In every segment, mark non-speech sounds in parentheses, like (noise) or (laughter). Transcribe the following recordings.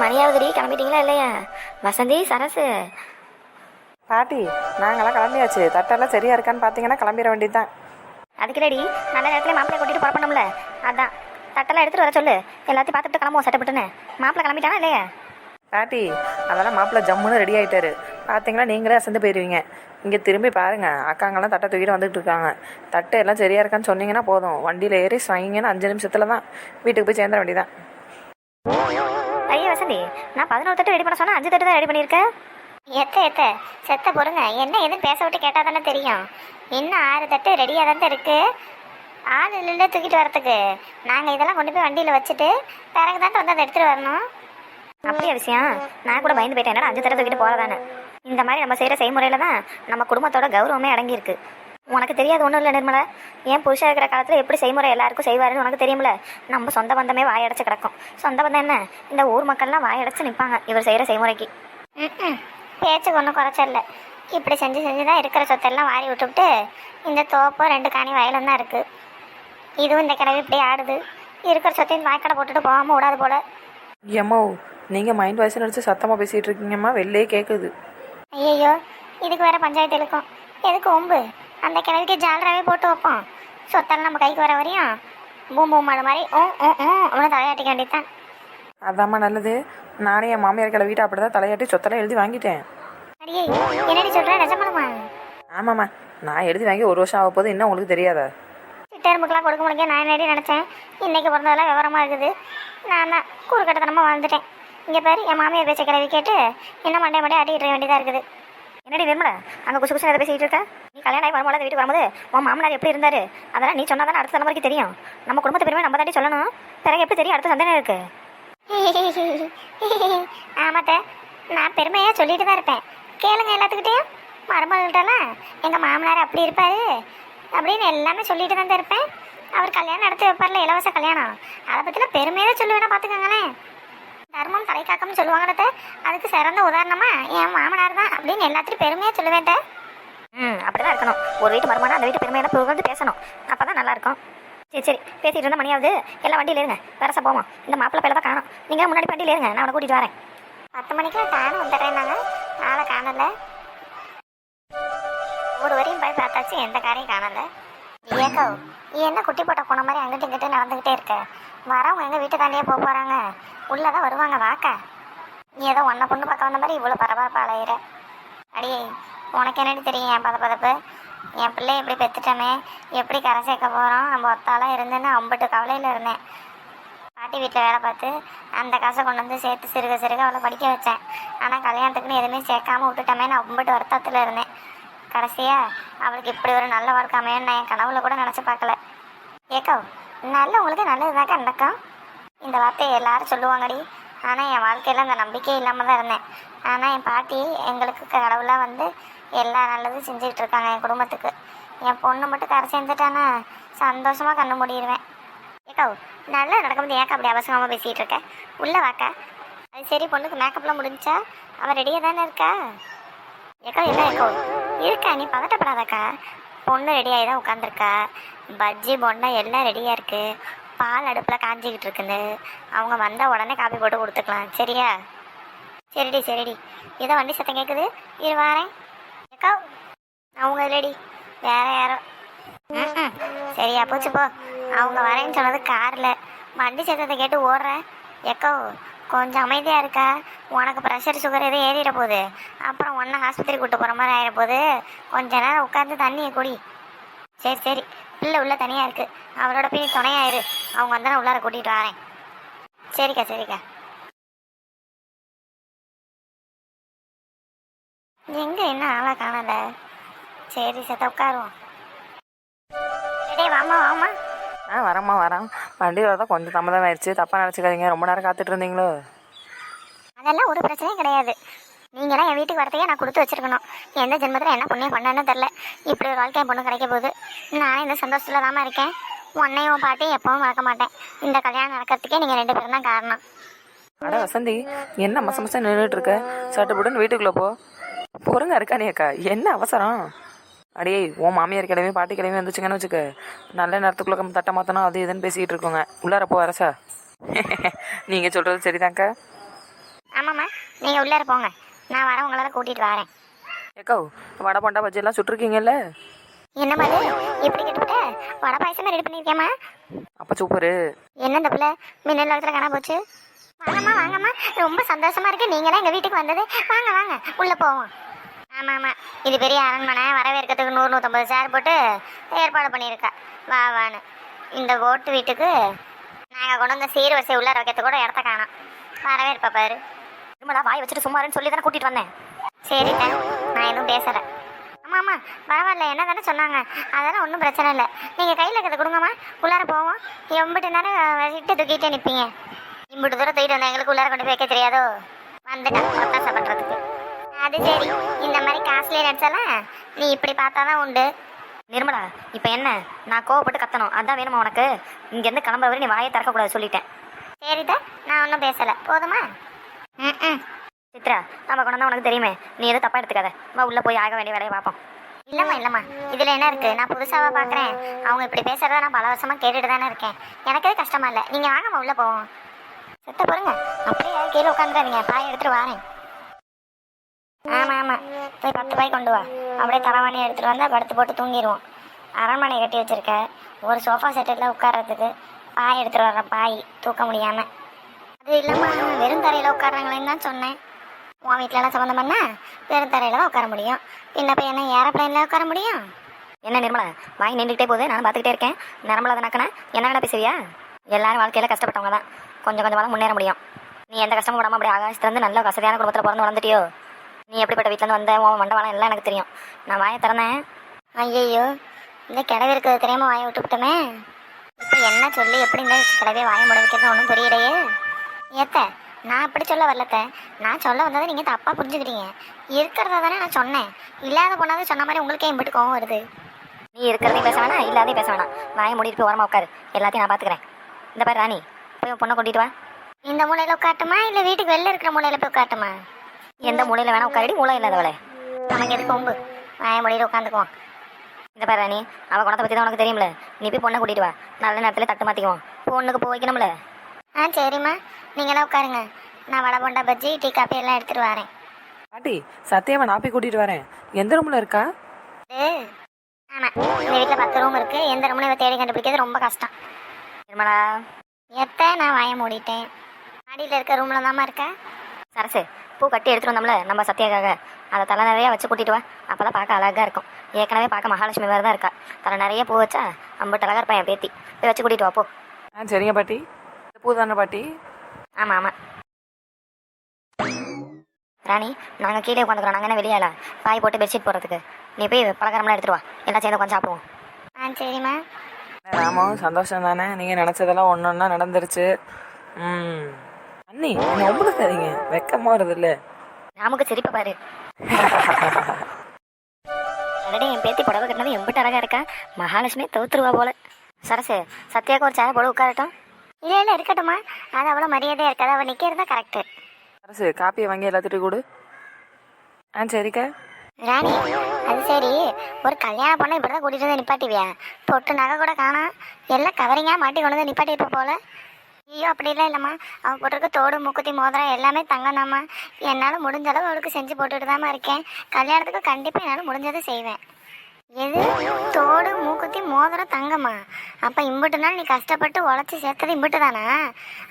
மணியாவதுடி கிளம்பிட்டீங்களா இல்லையா? வசந்தி சரசு. பாட்டி நாங்களாம் கிளம்பியாச்சு. தட்டெல்லாம் சரியா இருக்கான்னு பார்த்தீங்கன்னா கிளம்பிட வேண்டியதுதான். அதுக்குலடி நல்ல நேரத்தில் மாப்பிள்ளை கூட்டிட்டு புறப்படணும்ல அதான். தட்டெல்லாம் எடுத்துட்டு வர சொல்லு. எல்லாத்தையும் பார்த்துட்டு கிளம்புவோம் சட்டப்பட்டுன்னு. மாப்பிள்ளை கிளம்பிட்டானா இல்லையா? பாட்டி அதெல்லாம் மாப்பிள்ளை ஜம்முன்னு ரெடி ஆயிட்டாரு. பார்த்தீங்களா நீங்களே அசந்து போயிடுவீங்க இங்கே திரும்பி பாருங்க. அக்காங்கெல்லாம் தட்டை தூக்கிட்டு வந்துட்டு இருக்காங்க. தட்டை எல்லாம் சரியா இருக்கான்னு சொன்னீங்கன்னா போதும். வண்டியில் ஏறி ஸ்வாங்கிங்கன்னா அஞ்சு நிமிஷத்துல தான் வீட்டுக்கு போய் சேர்ந்த வேண்டியதான் ஐயா வசந்தி நான் பதினோரு தட்டு ரெடி பண்ண சொன்னா அஞ்சு தட்டு தான் ரெடி பண்ணியிருக்கேன் எத்த எத்த செத்த பொறுங்க என்ன எதுவும் பேச விட்டு கேட்டால் தானே தெரியும். இன்னும் ஆறு தட்டு ரெடியாக தான் இருக்கு? ஆள் இல்லை தூக்கிட்டு வரத்துக்கு. நாங்கள் இதெல்லாம் கொண்டு போய் வண்டியில் வச்சுட்டு பிறகு தான் வந்து அதை எடுத்துகிட்டு வரணும். அப்படியே விஷயம் நான் கூட பயந்து போயிட்டேன். என்னடா அஞ்சு தடவை தூக்கிட்டு போறதானே இந்த மாதிரி நம்ம செய்யற செய்முறையில தான் நம்ம குடும்பத்தோட கௌரவமே அடங்கியிருக்கு. உனக்கு தெரியாது ஒன்றும் இல்லை நிர்மலா. ஏன் புருஷன் இருக்கிற காலத்தில் எப்படி செய்முறை எல்லாருக்கும் செய்வாருன்னு உனக்கு தெரியுமில்ல நம்ம சொந்த பந்தமே வாயடைச்சு கிடக்கும். சொந்த பந்தம் என்ன? இந்த ஊர் மக்கள்லாம் வாயடைச்சு நிற்பாங்க இவர் செய்கிற செய்முறைக்கு. பேச்சுக்கு ஒன்றும் குறைச்சல இப்படி செஞ்சு செஞ்சு தான் இருக்கிற சொத்தெல்லாம் வாரி விட்டுவிட்டு இந்த தோப்போ ரெண்டு காணி வயலும் தான் இருக்குது இதுவும் இந்த கிழவி இப்படி ஆடுது. இருக்கிற சொத்தையும் வாய்க்கடை போட்டுட்டு போகாமல் விடாது போல. ஏம்மோ நீங்கள் மைண்ட் வாய்ஸ் நினச்சி சத்தமாக பேசிகிட்டு இருக்கீங்கம்மா வெளிலே கேட்குது ஐயோ இதுக்கு வேற பஞ்சாயத்து இருக்கும் எதுக்கு ஒம்பு அந்த கிழவிக்கு ஜாலராகவே போட்டு வைப்போம். சொத்தெல்லாம் நம்ம கைக்கு வர வரையும் பூம் பூம் அது மாதிரி ஓ ஓ ஓ அப்படின்னு தலையாட்டிக்க வேண்டியதுதான். அதாம்மா நல்லது. நானே என் மாமியார் கிளவிட்டு அப்படி தான் தலையாட்டி சொத்தெல்லாம் எழுதி வாங்கிட்டேன். அடியே என்னடி சொல்ற? நிஜமாலுமா ஆமாம்மா. நான் எழுதி வாங்கி ஒரு வருஷம் ஆக போது இன்னும் உங்களுக்கு தெரியாதா? சிட்டெரும்புக்கெல்லாம் கொடுக்க முடியும் நான் என்னடி நினச்சேன்? இன்னைக்கு பிறந்ததெல்லாம் விவரமா இருக்குது. நான் தான் கூறுக்கட்டத்தனமாக வாழ்ந்துட்டேன். இங்கே பாரு என் மாமியார் பேச்ச கிளவி கேட்டு என்ன மண்டே மண்டே ஆட்டிட்டு வேண்டியதாக இருக்குது. என்னடி நிர்மலா அங்கே குசு குசு எதை பேசிட்டு இருக்க? நீ கல்யாணம் ஆகி வரும்போது வீட்டுக்கு வரும்போது உன் மாமனார் எப்படி இருந்தாரு? அதெல்லாம் நீ சொன்னா தானே அடுத்த தலைமுறைக்கு தெரியும். நம்ம குடும்பத்தை பெருமை நம்ம தாண்டி சொல்லணும். பிறகு எப்படி தெரியும் அடுத்த சந்தேகம் இருக்கு? (laughs) ஆமாத்த நான் பெருமையாக சொல்லிட்டு தான் இருப்பேன். கேளுங்க எல்லாத்துக்கிட்டையும். மருமகள்கிட்டலாம் எங்கள் மாமனார் அப்படி இருப்பாரு அப்படின்னு எல்லாமே சொல்லிட்டு தான் இருப்பேன். அவர் கல்யாணம் நடத்தி வைப்பார்ல இலவச கல்யாணம். அதை பற்றின பெருமையாக சொல்லுவேன்னா பார்த்துக்கோங்களேன் தர்மம் தலைக்காக்கம்னு சொல்லுவாங்கன்னத அதுக்கு சிறந்த உதாரணமா என் மாமனார் தான் அப்படின்னு எல்லாத்தையும் பெருமையாக சொல்லுவேன் தே. ம் அப்படிதான் இருக்கணும். ஒரு வீட்டு மருமனா அந்த வீட்டு பெருமையெல்லாம் புகழ்ந்து பேசணும். அப்பதான் நல்லா இருக்கும் சரி சரி பேசிட்டு இருந்தா மணியாவது எல்லாம் வண்டியில இருங்க வரசா போமா இந்த மாப்பிள்ளை பேல தான் காணும். நீங்க முன்னாடி வண்டியில இருங்க நான் அவனை கூட்டிட்டு வரேன். பத்து மணிக்கெல்லாம் தானும் வந்துடுறேன் நாங்கள் ஆளை காணல. ஒரு வரையும் போய் பார்த்தாச்சு. எந்த காரையும் காணல. ஏக்கோ நீ என்ன குட்டி போட்ட போன மாதிரி அங்கிட்டு இங்கிட்டு நடந்துக்கிட்டே இருக்க? வரவங்க எங்கள் வீட்டு தாண்டியே போக போகிறாங்க உள்ளே தான் வருவாங்க வாக்க. நீ ஏதோ ஒன்றை பொண்ணு பார்க்க வந்த மாதிரி இவ்வளோ பரபரப்பாக அலையிற. அடியே உனக்கு என்னடி தெரியும் என் பதப்பதப்பு என் பிள்ளை எப்படி பெற்றுட்டோமே எப்படி கரை சேர்க்க போகிறோம் நம்ம ஒத்தாலாம் இருந்தேன்னு அம்பட்டு கவலையில் இருந்தேன். பாட்டி வீட்டில் வேலை பார்த்து அந்த காசை கொண்டு வந்து சேர்த்து சிறுக சிறுக அவளை படிக்க வச்சேன். ஆனால் கல்யாணத்துக்குன்னு எதுவுமே சேர்க்காம விட்டுட்டோமே நான் அம்பட்டு வருத்தத்தில் இருந்தேன். கடைசியா அவளுக்கு இப்படி ஒரு நல்ல வாழ்க்கை அமையன்னு நான் என் கனவுல கூட நினச்சி பார்க்கல. ஏக்கோ நல்ல உங்களுக்கு நல்லதுதாக்கா நடக்கும் இந்த வார்த்தையை எல்லாரும் சொல்லுவாங்கடி. ஆனால் என் வாழ்க்கையில் அந்த நம்பிக்கையே இல்லாமல் தான் இருந்தேன். ஆனால் என் பாட்டி எங்களுக்கு கடவுளாக வந்து எல்லா நல்லதும் செஞ்சுக்கிட்டு இருக்காங்க என் குடும்பத்துக்கு. என் பொண்ணு மட்டும் கரை சேர்ந்துட்டானா சந்தோஷமாக கண்ணு முடிடுவேன் ஏக்கா நல்லா நடக்கும்போது ஏக்கா அப்படி அவசரமாக பேசிகிட்டு இருக்க? உள்ளே வாக்கா. அது சரி பொண்ணுக்கு மேக்கப்லாம் முடிஞ்சா அவள் ரெடியாக தானே இருக்கா? ஏக்கா என்ன ஏக்கோ? இருக்கா நீ பதட்டப்படாதக்கா. பொண்ணு ரெடியாகி தான் உட்காந்துருக்கா பஜ்ஜி பொண்ணை எல்லாம் ரெடியாக இருக்கு. பால் அடுப்பில் காஞ்சிக்கிட்டு இருக்குது அவங்க வந்தால் உடனே காப்பி போட்டு கொடுத்துக்கலாம். சரியா? சரிடி சரிடி. ஏதோ வண்டி சத்தம் கேட்குது இரு வாரேன். அக்கா அவங்க ரெடி வேற யாரோ. சரியா போச்சு போ. அவங்க வரேன்னு சொன்னது காரில். வண்டி சத்தத்தை கேட்டு ஓடுறேன். எக்கோ கொஞ்சம் அமைதியாக இருக்கா. உனக்கு ப்ரெஷர் சுகர் எதுவும் ஏறிட போகுது. அப்புறம் ஒன்றை ஆஸ்பத்திரி கூட்டு போகிற மாதிரி ஆகிட போகுது. கொஞ்ச நேரம் உட்காந்து தண்ணியை குடி. சரி சரி. பிள்ளை உள்ளே தனியாக இருக்குது அவரோட போய் துணையாயிரு. அவங்க வந்து நான் உள்ளார கூட்டிகிட்டு வரேன். சரிக்கா சரிக்கா. எங்கே என்ன ஆளாக காணலை? சரி சத்த உட்காருவோம். டேய் வாமா வாமா ஆ வரேம்மா வரேன். வண்டி வரதான் கொஞ்சம் தாமதம் ஆயிடுச்சு தப்பாக நினச்சிக்காதீங்க. ரொம்ப நேரம் காத்துட்டு இருந்தீங்களோ? அதெல்லாம் ஒரு பிரச்சனையும் கிடையாது. நீங்களாம் என் வீட்டுக்கு வரதையே நான் கொடுத்து வச்சிருக்கணும். எந்த ஜென்மத்தில் என்ன புண்ணியம் பண்ணேன்னு தெரில இப்படி ஒரு வாழ்க்கை பொண்ணு கிடைக்க போகுது. நான் இந்த சந்தோஷத்தில் தாம்மா இருக்கேன். உன்னையும் உன் பாட்டையும் எப்பவும் மறக்க மாட்டேன். இந்த கல்யாணம் நடக்கிறதுக்கே நீங்கள் ரெண்டு பேரும் தான் காரணம். அட வசந்தி என்ன மச மசம் நின்றுட்டு இருக்க? சட்டுப்புட்டுன்னு வீட்டுக்குள்ளே போ. பொறுங்க இருக்கானே அக்கா? என்ன அவசரம்? அடியே உன் மாமியார் கிளம்பி பாட்டி கிளம்பி வந்துச்சுங்கன்னு வச்சுக்க. நல்ல நேரத்துக்குள்ள கம் தட்டை மாற்றணும் அது இதுன்னு பேசிக்கிட்டு இருக்கோங்க. உள்ளார போ அரசா. (laughs) நீங்கள் சொல்கிறது சரிதாங்க்கா நீங்கள் உள்ளார போங்க. நான் வரேன் உங்களால் கூட்டிகிட்டு வரேன். ஏக்கோ வடை போண்டா பஜ்ஜியெல்லாம் சுட்டிருக்கீங்கல்ல? என்ன மாதிரி எப்படி கேட்டுவிட்ட வடை பாயசமே ரெடி பண்ணியிருக்கேம்மா அப்போ சூப்பரு. என்ன இந்த பிள்ளை? மின்னல் இடத்துல காணா போச்சு. வாங்கம்மா வாங்கம்மா. ரொம்ப சந்தோஷமா இருக்கு. நீங்களாம் எங்கள் வீட்டுக்கு வந்தது. வாங்க வாங்க. உள்ளே போவோம். ஆமாம். ஆமாம் இது பெரிய அரண்மனை. வரவேற்கிறதுக்கு நூறு நூற்றம்பது சேர் போட்டு ஏற்பாடு பண்ணியிருக்கா. வா வான்னு. இந்த ஓட்டு வீட்டுக்கு நாங்கள் கொண்டு வந்த சீர் வரிசை உள்ளார வைக்கிறதுக்கு கூட இடத்த காணோம். வரவேற்பா பாரு. நிர்மலா வாய் வச்சுட்டு சும்மா இருன்னு சொல்லி தானே கூட்டிட்டு வந்தேன். சரிங்க நான் எதுவும் பேசலை. ஆமாம் ஆமாம் பரவாயில்ல. என்ன தானே சொன்னாங்க. அதெல்லாம் ஒன்றும் பிரச்சனை இல்லை. நீங்கள் கையில் இருக்கிறத கொடுங்கம்மா. உள்ளார போவோம். எம்பிட்டு நேரம் வச்சுட்டு தூக்கிட்டே நிற்பீங்க இம்பிட்டு தூரம் தூக்கிட்டு வந்தா எங்களுக்கு உள்ளார கொண்டு போய் வைக்க தெரியாதோ? வந்துட்டேன் ஒத்தாசை பண்ணுறதுக்கு அது சரி. இந்த மாதிரி காஸ்ட்லி நட்ஸெல்லாம் நீ இப்படி பார்த்தா தான் உண்டு. நிர்மலா இப்போ என்ன? நான் கோவப்பட்டு கத்தணும். அதான் வேணுமா உனக்கு? இங்கேருந்து கிளம்புற வரை நீ வாயை திறக்கக்கூடாது சொல்லிட்டேன். சரிதா நான் ஒன்றும் பேசலை. போதுமா? ம் ம் சித்ரா நம்ம கொண்டு உனக்கு தெரியுமே. நீ எதுவும் தப்பா எடுத்துக்காத. வா உள்ள போய் ஆக வேண்டிய வேலையை பார்ப்போம். இல்லைம்மா இல்லைம்மா. இதில் என்ன இருக்குது நான் புதுசாக பார்க்குறேன். அவங்க இப்படி பேசுகிறத நான் பல வருஷமாக கேட்டுட்டு தானே இருக்கேன். எனக்கு எது கஷ்டமா இல்லை. நீங்கள் வாங்கம்மா உள்ளே போவோம். செத்த போருங்க அப்படியே கீழே உட்காந்துடாதீங்க பாய் எடுத்துட்டு வரேன். ஆமாம் ஆமாம் போய் பத்து பாய் கொண்டு வா. அப்படியே தலைவாணி எடுத்துகிட்டு வந்தால் படுத்து போட்டு தூங்கிடுவோம் அரண்மனை கட்டி வச்சிருக்க. ஒரு சோஃபா செட்டில் உட்கார்றதுக்கு பாய் எடுத்துகிட்டு வர்ற பாய் தூக்க முடியாமல் அது இல்லாமல் வெறும் தரையில் உட்காடுறாங்களேன்னு தான் சொன்னேன். உன் வீட்டிலலாம் சம்மந்தம் பண்ணால் வெறும் தரையில் தான் உட்கார முடியும். பின்ன போய் என்ன ஏரோப்ளைனில் உட்கார முடியும்? என்ன நிர்மலா வாங்கி நின்றுக்கிட்டே போகுது. நானும் பார்த்துக்கிட்டே இருக்கேன். நிரம்பல தானக்கண்ணா என்ன வேணா பேசுவியா? எல்லாரும் வாழ்க்கையில் கஷ்டப்பட்டவங்க தான். கொஞ்சம் கொஞ்சமாக முன்னேற முடியும். நீ எந்த கஷ்டமும் விடாமல் அப்படியே ஆகாசத்துலேருந்து நல்ல வசதியான குடும்பத்தில் பிறந்து வளர்ந்துட்டியோ? நீ எப்படிப்பட்ட வீட்டிலேருந்து வந்த? உன் மண்டவாளம் எல்லாம் எனக்கு தெரியும். நான் வாயை திறந்தேன். ஐயையோ இந்த கிடவு இருக்கிறது தெரியாம வாயை விட்டுவிட்டோமே இப்போ என்ன சொல்லி எப்படி இந்த கிடவே வாயை முட வைக்கிறது ஒன்றும் புரியலையே. ஏத்த நான் அப்படி சொல்ல வரலத்த நான் சொல்ல வந்ததை நீங்கள் தப்பாக புரிஞ்சுக்கிட்டீங்க. இருக்கிறத தானே நான் சொன்னேன். இல்லாத போனாலும் சொன்ன மாதிரி உங்களுக்கே இம்பிட்டு கோவம் வருது. நீ இருக்கிறதையும் பேச வேணாம் இல்லாதையும் பேச வேணாம். வாயை மூடிட்டு போய் ஓரமா உட்காரு. எல்லாத்தையும் நான் பார்த்துக்கிறேன் இந்த பாரு ராணி போய் பொண்ணை கூட்டிட்டு வா. இந்த மூலையில் உட்காட்டுமா இல்லை வீட்டுக்கு வெளில இருக்கிற மூலையில் போய் உட்காட்டுமா எந்த மூலையில் வேணா உட்காரடி மூளை இல்லாதவளே. நமக்கு எதுக்கு கொம்பு? வாயை மூடியில் உட்காந்துக்குவோம். இந்த பாரு ராணி அவ குணத்தை பற்றி தான் உனக்கு தெரியும்ல. நீ போய் பொண்ணை கூட்டிட்டு வா. நல்ல நேரத்தில் தட்டு மாற்றிக்குவோம் பொண்ணுக்கு போய் வைக்கணும்ல. ஆ சரிம்மா. நீங்களாம் உட்காருங்க. நான் வடை போண்டா பஜ்ஜி டீ காப்பி எல்லாம் எடுத்துகிட்டு வரேன். பாட்டி சத்யாவை நான் போய் கூட்டிகிட்டு வரேன். எந்த ரூமில் இருக்கா? ஆமாம் இந்த வீட்டில் பத்து ரூம் இருக்கு. எந்த ரூம்னு இவ தேடி கண்டுபிடிக்கிறது ரொம்ப கஷ்டம். நிர்மலா? எத்த நான் வாய மூடிட்டேன். மாடியில் இருக்க ரூமில் தாம்மா இருக்க? சரசு பூ கட்டி எடுத்துட்டு வந்தோம்ல நம்ம சத்யாக்காக. அதை தலை நிறைய வச்சு கூட்டிட்டு வா. அப்பதான் பார்க்க அழகா இருக்கும். ஏற்கனவே பார்க்க மகாலட்சுமி வேறு தான் இருக்கா. தலை நிறைய பூ வச்சா அம்பட்டு அழகா இருப்பா என் பேத்தி. போய் வச்சு கூட்டிட்டு வா போ. ஆ சரிங்க பாட்டி. பூ தானே பாட்டி? ஆமா ஆமா. ராணி நாங்கள் கீழே உட்காந்துக்கிறோம். நாங்கள் என்ன வெளியால பாய் போட்டு பெட்ஷீட் போடுறதுக்கு. நீ போய் பலகாரம்லாம் எடுத்துட்டு வா. எல்லாம் சேர்ந்து உட்காந்து சாப்பிடுவோம். ஆ சரிம்மா. ராமாவும் சந்தோஷம் தானே நீங்கள் நினச்சதெல்லாம் ஒன்று ஒன்றா நடந்துருச்சு. ம். அண்ணி ஒம்பளுக்காதீங்க வெக்கமாக வருது இல்லை நமக்கு சிரிப்பை பாரு. அடடே என் பேத்தி புடவை கட்டினது எம்பிட்டு அழகா இருக்கா? மகாலட்சுமி தோத்துருவா போல. சரசு சத்யாக்கு ஒரு சேர் போட உட்காரட்டும். இல்லை இல்லை இருக்கட்டும்மா. அது அவ்வளோ மரியாதையாக இருக்காது. அவள் நிற்கிறது தான் கரெக்டு அரசு காப்பியை வாங்கி எல்லாத்துட்டும் கொடு. ஆ சரிக்கா. ராணி அது சரி. ஒரு கல்யாண பொண்ணை இப்படி தான் கூட்டிகிட்டு வந்து நிப்பாட்டிவியா? பொட்டு நகை கூட காணோம். எல்லாம் கவரிங்காக மாட்டி கொண்டு வந்து நிப்பாட்டியிருப்ப போல. ஐயோ அப்படிலாம் இல்லைம்மா. அவள் போட்டிருக்க தோடு மூக்குத்தி மோதிரம் எல்லாமே தங்கம்தாம்மா. என்னால் முடிஞ்ச அளவு அவளுக்கு செஞ்சு போட்டுட்டு தாம்மா இருக்கேன். கல்யாணத்துக்கு கண்டிப்பாக என்னால் முடிஞ்சதை செய்வேன். எது? தோடு மூக்குத்தி மோதிரம் தங்கம்மா. அப்போ இம்பிட்டு நாள் நீ கஷ்டப்பட்டு உழைச்சி சேர்த்தது இம்பிட்டு தானா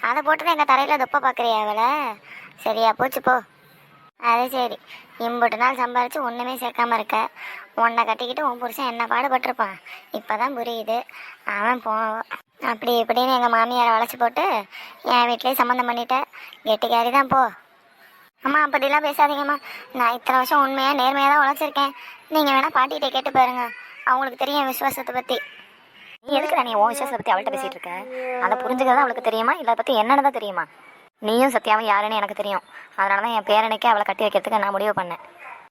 அதை போட்டு தான் எங்கள் தரையில் தொப்ப பார்க்குறியா அவளை? சரியா போச்சு போ. அது சரி. இம்பட்டு நாள் சம்பாரிச்சு ஒன்றுமே சேர்க்காம இருக்க. உன்னை கட்டிக்கிட்டு உன் புருஷன் என்ன பாடுபட்டிருப்பான்? இப்போ தான் புரியுது. அவன் போ அப்படி இப்படின்னு எங்கள் மாமியாரை வளைச்சி போட்டு என் வீட்லேயே சம்மந்தம் பண்ணிட்டேன். கெட்டிக்காரி தான் போ. அம்மா அப்படிலாம் பேசாதீங்கம்மா. நான் இத்தனை வருஷம் உண்மையாக நேர்மையாக தான் உழைச்சிருக்கேன். நீங்கள் வேணால் பாட்டிகிட்ட கேட்டு பாருங்க. அவங்களுக்கு தெரியும் என் விசுவாசத்தை பற்றி நீ எதுக்கு நீ உன் விசுவாசத்தை பற்றி அவள்கிட்ட பேசிட்டு இருக்க? அதை புரிஞ்சுக்கிறதா அவளுக்கு தெரியுமா? இல்லை பற்றி என்னென்னு தான் தெரியுமா? நீயும் சத்யாவும் யாருன்னு எனக்கு தெரியும். அதனால தான் என் பேரனுக்கே அவளை கட்டி வைக்கிறதுக்கு நான் முடிவு பண்ணேன்.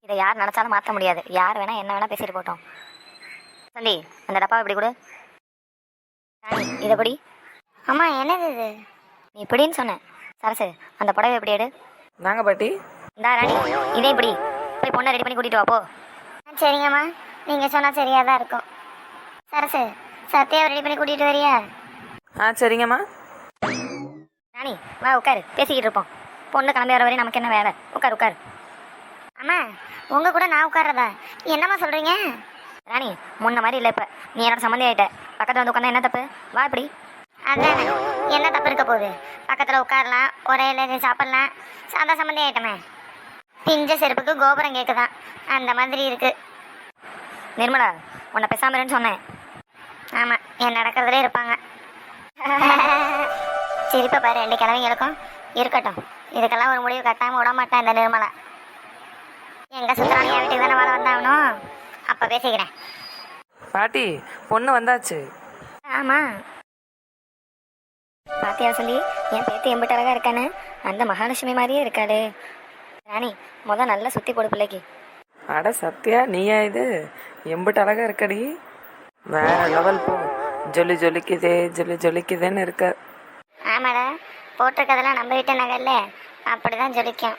இதை யார் நினச்சாலும் மாற்ற முடியாது. யார் வேணா என்ன வேணா பேசிட்டு போட்டோம் சந்தி அந்த டப்பாவை இப்படி கொடு. ராணி இதை படி. அம்மா என்னது இது? நீ இப்படின்னு சொன்னேன் சரசு அந்த புடவை எப்படி எடு. நாங்கள் பாட்டி. இந்தா ராணி இதே இப்படி. போய் பொண்ணை ரெடி பண்ணி கூட்டிட்டு வா போ. ஆ, சரிங்கம்மா. நீங்கள் சொன்னால் சரியாக தான் இருக்கும் சரசு சத்யாவை ரெடி பண்ணி கூட்டிகிட்டு வரியா? ஆ சரிங்கம்மா. ராணி வா உட்காரு. பேசிக்கிட்டு இருப்போம். பொண்ணு கிளம்பி வர வரையும் நமக்கு என்ன வேலை? உட்கார் உட்கார். அம்மா உங்க கூட நான் உட்கார்றதா? என்னம்மா சொல்றீங்க? ராணி முன்ன மாதிரி இல்லை இப்போ. நீ என்னோட சம்மந்தி ஆயிட்ட. பக்கத்தில் வந்து உட்காந்தா என்ன தப்பு? வா இப்படி. அதான். என்ன தப்பு இருக்க போகுது? பக்கத்துல உட்காரலாம் ஒரே இல்லை சாப்பிட்லாம். சாதா சம்மந்தி ஆகிட்டமே பிஞ்ச செருப்புக்கு கோபுரம் கேட்குதான் அந்த மாதிரி இருக்கு. நிர்மலா உன்னை பேசாம சொன்னேன். ஆமா என் நடக்கிறதுலே இருப்பாங்க. (laughs) சிரிப்பை பாரு ரெண்டு கிழவிங்களுக்கும் இருக்கட்டும். இதுக்கெல்லாம் ஒரு முடிவு கட்டாம விட மாட்டேன் இந்த நிர்மலா. எங்க சுத்தராணி என் வீட்டுக்கு தானே வாழ வந்தாகணும் அப்ப பேசிக்கிறேன். பாட்டி பொண்ணு வந்தாச்சு. ஆமா. பாத்தியா சொல்லி என் பேத்தி எம்பிட்டு அழகா இருக்கானு? அந்த மகாலட்சுமி மாதிரியே இருக்காளே. ராணி முத நல்லா சுத்தி போடு பிள்ளைக்கு. அட சத்யா நீயா இது? எம்பிட்டு அழகா இருக்கடி. வேற லெவல் போ. ஜொலி ஜொலிக்குதே ஜொலி ஜொலிக்குதேன்னு இருக்க. ஆமாடா போட்டிருக்கதெல்லாம் நம்ம வீட்டு நகர்ல. அப்படிதான் ஜொலிக்கும்.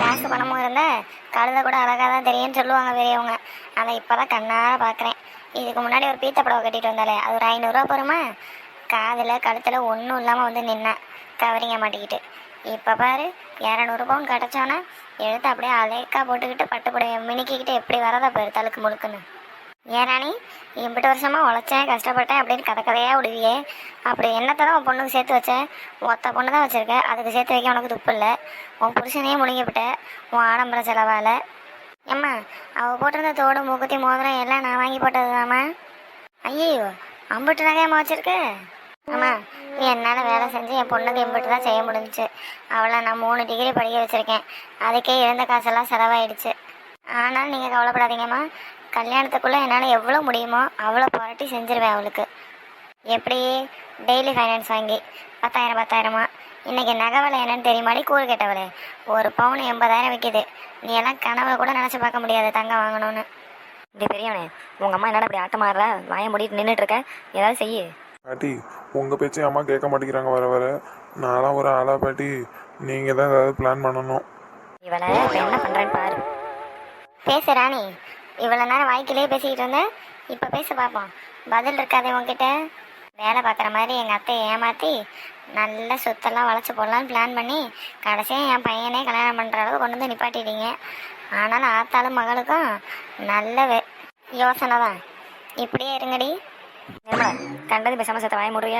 காசு பணமும் இருந்தால் கழுத கூட அழகாக தான் தெரியும்னு சொல்லுவாங்க பெரியவங்க. அதை இப்பதான் கண்ணார பார்க்குறேன் இதுக்கு முன்னாடி ஒரு பீத்த புடவை கட்டிட்டு வந்தாலே அது ஒரு ஐநூறுரூவா போருமா? காதில் கழுத்தில் ஒன்றும் இல்லாமல் வந்து நின்னேன் கவரிங்க மாட்டிக்கிட்டு. இப்போ பாரு இரநூறுபாவும் கிடச்சோன்னா எழுத்து அப்படியே அலேக்கா போட்டுக்கிட்டு பட்டு புடவை மினுக்கிக்கிட்டு எப்படி வரதா பாரு தலுக்கு முழுக்குன்னு. ஏன் ராணி வருஷமாக வருஷமா உழைச்சேன் கஷ்டப்பட்டேன் அப்படின்னு கதை கதையாக விடுவியே. அப்படி என்னத்தான் உன் பொண்ணுக்கு சேர்த்து வச்சேன் ஒத்த பொண்ணு தான் வச்சுருக்கேன் அதுக்கு சேர்த்து வைக்க உனக்கு துப்பு இல்லை. உன் புருஷனையே முழுங்கிவிட்ட உன் ஆடம்பர செலவால். ஏம்மா அவள் போட்டிருந்த தோடு மூக்குத்தி மோதிரம் எல்லாம் நான் வாங்கி போட்டதுதாம்மா? ஐயோ அம்பிட்டு நகையம்மா வச்சிருக்க? அம்மா என்னால் வேலை செஞ்சு என் பொண்ணுக்கு எம்பிட்டு தான் செய்ய முடிஞ்சிச்சு. அவளை நான் மூணு டிகிரி படிக்க வச்சுருக்கேன். அதுக்கே இருந்த காசெல்லாம் செலவாயிடுச்சு. ஆனால் நீங்கள் கவலைப்படாதீங்கம்மா. கல்யாணத்துக்குள்ளே என்னால் எவ்வளோ முடியுமோ அவ்வளோ புரட்டி செஞ்சிருவேன் அவளுக்கு. எப்படி டெய்லி ஃபைனான்ஸ் வாங்கி பத்தாயிரம் பத்தாயிரமா? இன்னைக்கு நகை விலை என்னன்னு தெரியுமாடி கூறு கேட்டவளே. ஒரு பவுன் எண்பதாயிரம் விற்கிது நீ எல்லாம் கனவுல கூட நினச்சி பார்க்க முடியாது தங்கம் வாங்கணும்னு. இப்படி பெரியவனே உங்க அம்மா என்னடா இப்படி ஆட்டம் ஆடுற? வாய மூடிட்டு நின்றுட்டு இருக்க. ஏதாவது செய்யு. பாட்டி உங்கள் பேச்சை அம்மா கேட்க மாட்டேங்கிறாங்க வர வர. நான்லாம் ஒரு ஆளா பாட்டி நீங்கள் தான் ஏதாவது பிளான் பண்ணணும். இவளை இப்ப என்ன பண்றேன்னு பாரு. பேசு ராணி. இவ்வளோ நேரம் வாய்க்கிலேயே பேசிக்கிட்டு இருந்தேன். இப்போ பேச பார்ப்போம் பதில் இருக்காதே உங்ககிட்ட வேலை பார்க்குற மாதிரி எங்கள் அத்தையை ஏமாற்றி நல்ல சொத்தெல்லாம் வளைச்சி போடலான்னு பிளான் பண்ணி கடைசியாக என் பையனே கல்யாணம் பண்ணுற அளவுக்கு கொண்டு வந்து நிப்பாட்டிட்டீங்க. ஆனாலும் ஆத்தாலும் மகளுக்கும் நல்ல வே யோசனை தான். இப்படியே இருங்கடி. நிர்மலா கண்டது பேசாமல் சத்த வாய மூடுறிய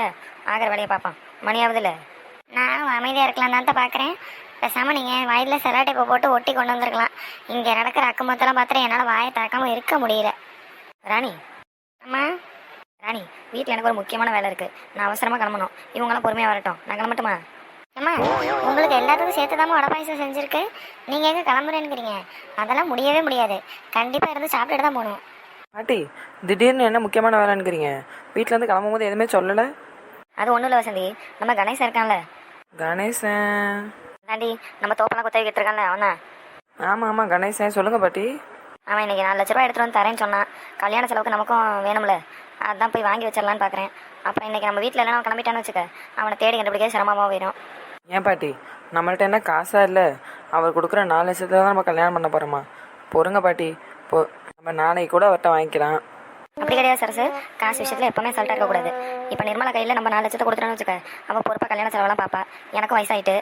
ஆகிற வேலையை பார்ப்போம். மணியாவதில்லை நானும் அமைதியாக இருக்கலாம் தான் பார்க்குறேன் பேசாமல் நீங்கள் வாயில் செலாட்டைப்பை போட்டு ஒட்டி கொண்டு வந்திருக்கலாம். இங்கே நடக்கிற அக்கமத்தெல்லாம் பார்த்துட்டு என்னால் வாயை திறக்காம இருக்க முடியல. ராணி. அம்மா. ராணி வீட்டில் எனக்கு ஒரு முக்கியமான வேலை இருக்கு. நான் அவசரமா கிளம்பணும். இவங்கெல்லாம் பொறுமையா வரட்டும். நான் கிளம்பட்டுமா? அம்மா உங்களுக்கு எல்லாத்துக்கும் சேர்த்து தான் வடை பாயசம் செஞ்சுருக்கு. நீங்கள் எங்கே கிளம்புறேன்னுக்கிறீங்க? அதெல்லாம் முடியவே முடியாது. கண்டிப்பாக இருந்து சாப்பிட்டுட்டு தான் போகணும். பாட்டி திடீர்னு என்ன முக்கியமான வேலைங்கிறீங்க வீட்டிலேருந்து கிளம்பும்போது எதுவுமே சொல்லலை? அது ஒன்றும் இல்லை வசந்தி. நம்ம கணேசன் இருக்கான்ல. கணேசன். தாண்டி நம்ம தோப்பெல்லாம் குத்தகைக்கிட்டு இருக்கான்ல அவனா? ஆமாம் ஆமாம் கணேசன் சொல்லுங்கள் பாட்டி. அவன் இன்னைக்கு நாலு லட்ச ரூபா எடுத்துட்டு வந்து தரேன்னு சொன்னான். கல்யாண செலவுக்கு நமக்கும் வேணும்ல. அதான் போய் வாங்கி வச்சிடலான்னு பார்க்குறேன் அப்புறம் இன்னைக்கு நம்ம வீட்டில் எல்லாம் கிளம்பிட்டான்னு வச்சுக்க. அவனை தேடி கண்டுபிடிக்க சிரமமாக போயிடும். ஏன் பாட்டி? நம்மள்ட்ட என்ன காசா இல்லை? அவர் கொடுக்குற நாலு லட்சத்துல தான் நம்ம கல்யாணம் பண்ண போகிறோமா பொறுங்க பாட்டி. போ நம்ம நாளைக்கு கூட அவர்கிட்ட வாங்கிக்கலாம். அப்படி கிடையாது சரசு. காசு விஷயத்தில் எப்பவுமே சல்ட்டாக இருக்கக்கூடாது. இப்போ நிர்மலா கையில் நம்ம நாலு லட்சத்தை கொடுத்துட்டோன்னு வச்சுக்க. அவள் பொறுப்பாக கல்யாண செலவெல்லாம் பார்ப்பா. எனக்கும் வயசாயிட்டு.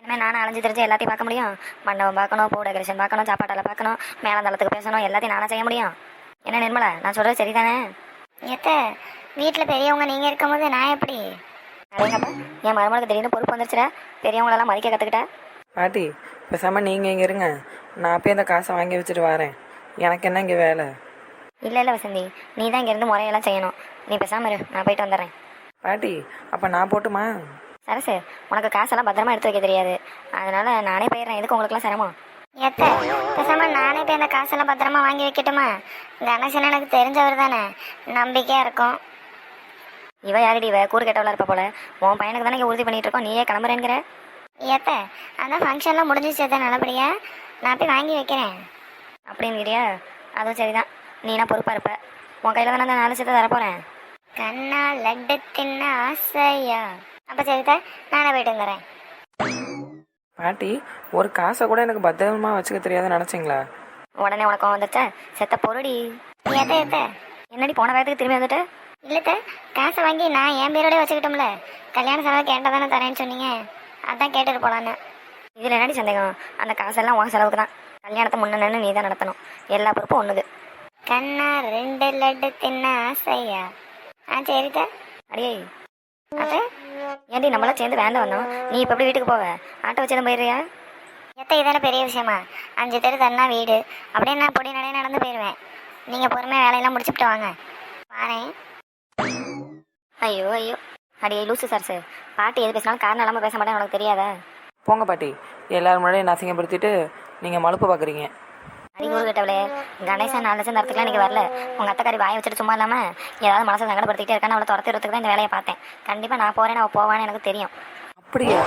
இனிமேல் நானும் அலைஞ்சு தெரிஞ்சு எல்லாத்தையும் பார்க்க முடியும். மண்டபம் பார்க்கணும் பூ டெக்கரேஷன் பார்க்கணும் சாப்பாட்டெல்லாம் பார்க்கணும் மேலந்தளத்துக்கு பேசணும் எல்லாத்தையும் நானும் செய்ய முடியும். என்ன நிர்மலா நான் சொல்கிறது சரிதானே? எத்த வீட்டில் பெரியவங்க நீங்கள் இருக்கும்போது நான் எப்படி? அதேங்கப்பா என் மருமகளுக்கு திடீர்னு பொறுப்பு வந்துருச்சுடா. பெரியவங்களெல்லாம் மதிக்க கற்றுக்கிட்டா பாட்டி பேசாமல் நீங்கள் இங்கே இருங்க. நான் போய் இந்த காசை வாங்கி வச்சுட்டு வரேன். எனக்கு என்ன இங்கே வேலை? இல்லை இல்லை வசந்தி. நீ தான் இங்கேருந்து முறையெல்லாம் செய்யணும். நீ பேசாம இரு. நான் போயிட்டு வந்துடுறேன். பாட்டி அப்போ நான் போட்டுமா? சரசு உனக்கு காசெல்லாம் பத்திரமா எடுத்து வைக்க தெரியாது. அதனால நானே போயிடுறேன். எதுக்கு உங்களுக்குலாம் சிரமம்? எத்த பேசாமல் நானே போய் அந்த காசெல்லாம் பத்திரமா வாங்கி வைக்கட்டுமா? கணேசன் எனக்கு தெரிஞ்சவர் தானே. நம்பிக்கையாக இருக்கும். இவ யாரடி இவ? கூறு கெட்டவளா இருப்ப போல. உன் பையனுக்கு தானே உறுதி பண்ணிட்டு இருக்கோம். நீயே கிளம்புறேங்கிற ஏத்த அதான் ஃபங்க்ஷன்லாம் முடிஞ்சிச்சு அத்தை நல்லபடியா. நான் போய் வாங்கி வைக்கிறேன். அப்படின்னுக்கிறியா அதுவும் சரிதான். நீனா பொறுப்பா இருப்ப. உன் கையில தானே அந்த நாலு சேர்த்து தரப்போறேன். கண்ணா லட்டு தின்ன ஆசையா? அப்போ சரிதா நானே போயிட்டு வந்துடுறேன் பாட்டி ஒரு காசை கூட எனக்கு பத்திரமா வச்சுக்க தெரியாதுன்னு நினச்சிங்களா? உடனே உனக்கு வந்துச்சா செத்த பொருடி. எத்த எத்த என்னடி போன வேகத்துக்கு திரும்பி வந்துட்டு? இல்லத்த காசை வாங்கி நான் என் பேரோட வச்சுக்கிட்டோம்ல. கல்யாண செலவு கேட்டால் தானே தரேன்னு சொன்னீங்க. அதான் கேட்டுட்டு போலான்னு. இதில் என்னடி சந்தேகம்? அந்த காசெல்லாம் உன் செலவுக்கு தான். கல்யாணத்தை முன்ன நீ தான் நடத்தணும். எல்லா பொறுப்பும் ஒன்றுது கண்ணா ரெண்டு லட்டு தின்ன ஆசையா? ஆ சரிதா. அடியே அது ஏன்டி நம்மளாம் சேர்ந்து வேண்டாம் வந்தோம்? நீ இப்போ எப்படி வீட்டுக்கு போவ? ஆட்டோ வச்சு போயிடுறியா? எத்த இதான பெரிய விஷயமா. அஞ்சு தெரு தன்னா வீடு. அப்படியே நான் பொடி நடைய நடந்து போயிடுவேன் நீங்கள் பொறுமையாக வேலையெல்லாம் முடிச்சுட்டு வாங்க. வாரேன் ஐயோ ஐயோ. அடியே லூசு சார் பாட்டி எது பேசினாலும் காரணம் இல்லாமல் பேச மாட்டேன் உனக்கு தெரியாதா? போங்க பாட்டி. எல்லாரும் முன்னாடியும் என்ன அசிங்கப்படுத்திட்டு நீங்கள் மழுப்பு பார்க்குறீங்க அறிவுறு கேட்டவளே கணேசன் நாலு லட்சம் தரத்துக்குலாம் இன்னைக்கு வரல. உங்கள் அத்தைக்காரி வாயை வச்சுட்டு சும்மா இல்லாமல் ஏதாவது மனசை சங்கடப்படுத்திட்டே இருக்கான்னு அவளை துரத்துறதுக்கு தான் இந்த வேலையை பார்த்தேன். கண்டிப்பாக நான் போகிறேன் அவள் போவான்னு எனக்கு தெரியும். அப்படியா?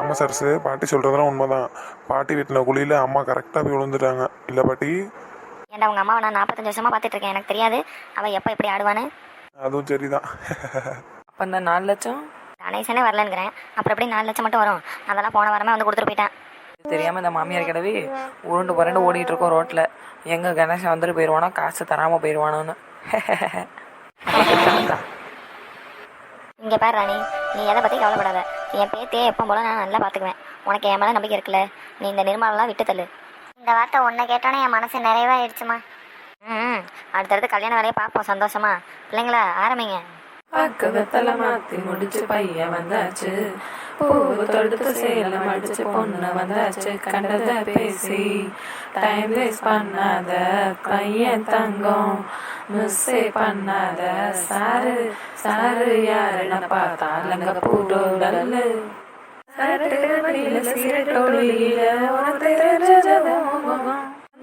ஆமாம் சரசு பாட்டி சொல்கிறதெல்லாம் உண்மைதான். பாட்டி வீட்டில் குழியில் அம்மா கரெக்டாக போய் விழுந்துட்டாங்க. இல்லை பாட்டி? ஏன்டா உங்கள் அம்மாவை நான் நாற்பத்தஞ்சு வருஷமாக பார்த்துட்டு இருக்கேன். எனக்கு தெரியாது. அவள் எப்போ எப்படி ஆடுவான்னு? அதுவும் சரிதான். அப்போ இந்த நாலு லட்சம்? கணேசனே வரலங்கிறேன் அப்புறம் எப்படி நாலு லட்சம் மட்டும் வரும்? அதெல்லாம் போன வாரமே வந்து கொடுத்துட்டு போயிட்டேன். தெரியாமல் இந்த மாமியார் கிடவி உருண்டு புரண்டு ஓடிட்டு இருக்கோம் ரோட்டில் எங்கே கணேசன் வந்துட்டு போயிடுவானோ காசு தராமல் போயிடுவானோன்னு இங்கே பாரு ராணி நீ எதை பற்றி கவலைப்படாத. என் பேத்தியே எப்போ போல நான் நல்லா பார்த்துக்குவேன் உனக்கு என் மேலே நம்பிக்கை இருக்குல்ல? நீ இந்த நிர்மலாம் விட்டு தள்ளு. இந்த வார்த்தை உன்னை கேட்டோன்னே என் மனசு நிறைவாயிடுச்சுமா. ம் அடுத்தடுத்து கல்யாண வேலையை பார்ப்போம் சந்தோஷமா. பிள்ளைங்களா ஆரம்பிங்க. பக்கத்துல மாத்தி முடிச்சு பையன் வந்தாச்சு. பூவு தொடுத்து சேலம் அடிச்சு பொண்ணு வந்தாச்சு. கண்டத பேசி டைம் வேஸ்ட் பண்ணாத பையன் தங்கம். மிஸ்ஸே பண்ணாத சாரு சாரு யாருன்னு பார்த்தா லங்க பூடோடல்லு சரட்டு சாரு சீரட்டோடியில உனக்கு